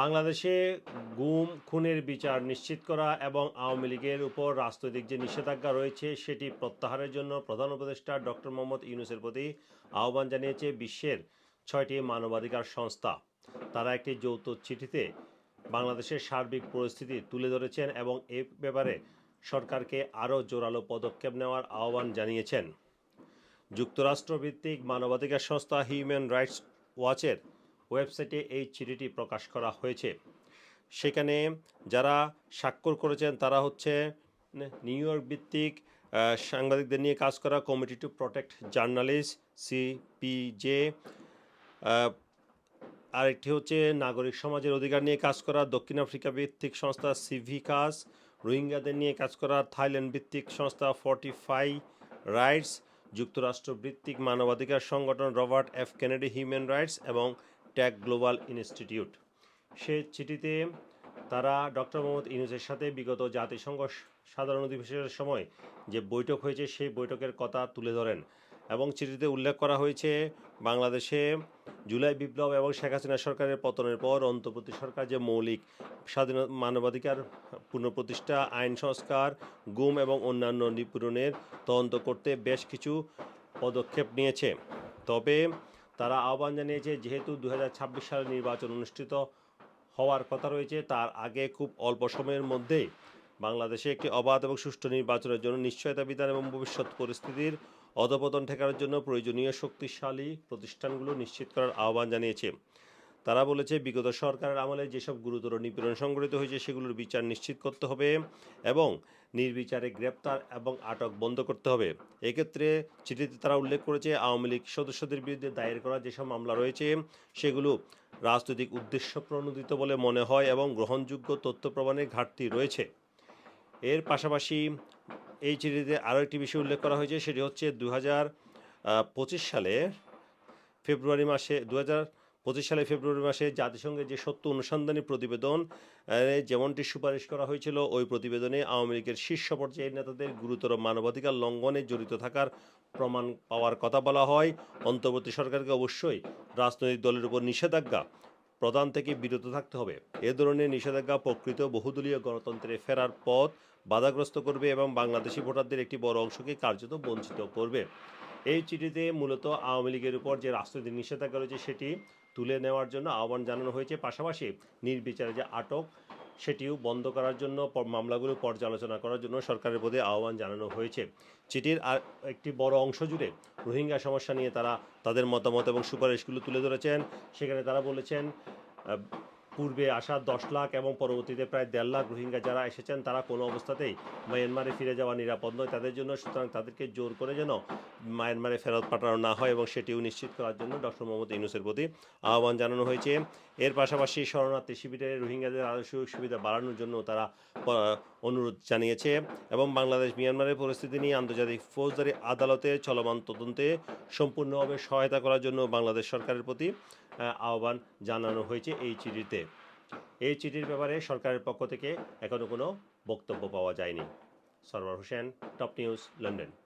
বাংলাদেশে গুম, খুনের বিচার নিশ্চিত করা এবং আওয়ামী লীগের উপর রাজনৈতিক যে নিষেধাজ্ঞা রয়েছে, সেটি প্রত্যাহারের জন্য প্রধান উপদেষ্টা ডক্টর মোহাম্মদ ইউনুসের প্রতি আহ্বান জানিয়েছে বিশ্বের ছয়টি মানবাধিকার সংস্থা। তারা একটি যৌথ চিঠিতে বাংলাদেশের সার্বিক পরিস্থিতি তুলে ধরেছেন এবং এ ব্যাপারে সরকারকে আরও জোরালো পদক্ষেপ নেওয়ার আহ্বান জানিয়েছেন। যুক্তরাষ্ট্রভিত্তিক মানবাধিকার সংস্থা হিউম্যান রাইটস ওয়াচের ওয়েবসাইটে এই চিঠিটি প্রকাশ করা হয়েছে। সেখানে যারা স্বাক্ষর করেছেন, তারা হচ্ছে নিউ ইয়র্ক ভিত্তিক সাংবাদিকদের নিয়ে কাজ করা committee to protect journalist CPJ আরেকটি হচ্ছে নাগরিক সমাজের অধিকার নিয়ে কাজ করা দক্ষিণ আফ্রিকা ভিত্তিক সংস্থা সিভিকাস, রোহিঙ্গাদের নিয়ে কাজ করা থাইল্যান্ড ভিত্তিক সংস্থা ফর্টিফাই রাইটস, যুক্তরাষ্ট্র ভিত্তিক মানবাধিকার সংগঠন Robert F Kennedy Human Rights এবং ট্যাগ গ্লোবাল ইনস্টিটিউট। সে চিঠিতে তারা ডক্টর মোহাম্মদ ইউনুসের সাথে বিগত জাতিসংঘ সাধারণ অধিবেশনের সময় যে বৈঠক হয়েছে, সেই বৈঠকের কথা তুলে ধরেন এবং চিঠিতে উল্লেখ করা হয়েছে, বাংলাদেশে জুলাই বিপ্লব এবং শেখ হাসিনা সরকারের পতনের পর অন্তর্বর্তী সরকার যে মৌলিক স্বাধীন মানবাধিকার পুনঃপ্রতিষ্ঠা, আইন সংস্কার, গুম এবং অন্যান্য নিপূরণের তদন্ত করতে বেশ কিছু পদক্ষেপ নিয়েছে। তবে তারা আহ্বান জানিয়েছে, যেহেতু দু হাজার ছাব্বিশ সালে নির্বাচন অনুষ্ঠিত হওয়ার কথা রয়েছে, তার আগে খুব অল্প সময়ের মধ্যেই বাংলাদেশে একটি অবাধ এবং সুষ্ঠু নির্বাচনের জন্য নিশ্চয়তা বিধান এবং ভবিষ্যৎ পরিস্থিতির অধপতন ঠেকানোর জন্য প্রয়োজনীয় শক্তিশালী প্রতিষ্ঠানগুলো নিশ্চিত করার আহ্বান জানিয়েছে। তারা বলেছে, বিগত সরকারের আমলে যেসব গুরুতর নিপীড়ন সংঘটিত হয়েছে, সেগুলোর বিচার নিশ্চিত করতে হবে এবং নির্বিচারে গ্রেপ্তার এবং আটক বন্ধ করতে হবে। এক্ষেত্রে চিঠিতে তারা উল্লেখ করেছে, আওয়ামী লীগ সদস্যদের বিরুদ্ধে দায়ের করা যেসব মামলা রয়েছে, সেগুলো রাজনৈতিক উদ্দেশ্য প্রণোদিত বলে মনে হয় এবং গ্রহণযোগ্য তথ্য প্রমাণের ঘাটতি রয়েছে। এর পাশাপাশি এই চিঠিতে আরও একটি বিষয় উল্লেখ করা হয়েছে, সেটি হচ্ছে দু হাজার পঁচিশ সালে ফেব্রুয়ারি মাসে দু হাজার পঁচিশ সালে ফেব্রুয়ারি মাসে জাতিসংঘের যে সত্য অনুসন্ধানী প্রতিবেদন যেমনটি সুপারিশ করা হয়েছিল, ওই প্রতিবেদনে আওয়ামী লীগের শীর্ষ পর্যায়ের নেতাদের গুরুতর মানবাধিকার লঙ্ঘনে জড়িত থাকার প্রমাণ পাওয়ার কথা বলা হয়। অন্তর্বর্তী সরকারকে অবশ্যই রাজনৈতিক দলের উপর নিষেধাজ্ঞা প্রদান থেকে বিরত থাকতে হবে। এ ধরনের নিষেধাজ্ঞা প্রকৃত বহুদলীয় গণতন্ত্রে ফেরার পথ বাধাগ্রস্ত করবে এবং বাংলাদেশি ভোটারদের একটি বড় অংশকে কার্যত বঞ্চিত করবে। এই চিঠিতে মূলত আওয়ামী লীগের উপর যে রাজনৈতিক নিষেধাজ্ঞা রয়েছে, সেটি তুলে নেওয়ার জন্য আহ্বান জানানো হয়েছে। পাশাপাশি নির্বিচারে যে আটক, সেটিও বন্ধ করার জন্য মামলাগুলো পর্যালোচনা করার জন্য সরকারের প্রতি আহ্বান জানানো হয়েছে। চিঠির আর একটি বড় অংশ জুড়ে রোহিঙ্গা সমস্যা নিয়ে তারা তাদের মতামত এবং সুপারিশগুলো তুলে ধরেছেন। সেখানে তারা বলেছেন পূর্বে আসা দশ লাখ এবং পরবর্তীতে প্রায় দেড় লাখ রোহিঙ্গা যারা এসেছেন, তারা কোনো অবস্থাতেই মায়ানমারে ফিরে যাওয়া নিরাপদ নয়। তাদের জন্য সুতরাং তাদেরকে জোর করে যেন মায়ানমারে ফেরত পাঠানো না হয় এবং সেটিও নিশ্চিত করার জন্য ডক্টর মোহাম্মদ ইউনুসের প্রতি আহ্বান জানানো হয়েছে। এর পাশাপাশি শরণার্থী শিবিরে রোহিঙ্গাদের আরও সুযোগ সুবিধা বাড়ানোর জন্য তারা অনুরোধ জানিয়েছে এবং বাংলাদেশ মিয়ানমারের পরিস্থিতি নিয়ে আন্তর্জাতিক ফৌজদারি আদালতের চলমান তদন্তে সম্পূর্ণভাবে সহায়তা করার জন্য বাংলাদেশ সরকারের প্রতি আহ্বান জানানো হয়েছে এই চিঠিতে। এই চিঠির ব্যাপারে সরকারের পক্ষ থেকে এখনও কোনো বক্তব্য পাওয়া যায়নি। Sarwar Hossain, Top News, London.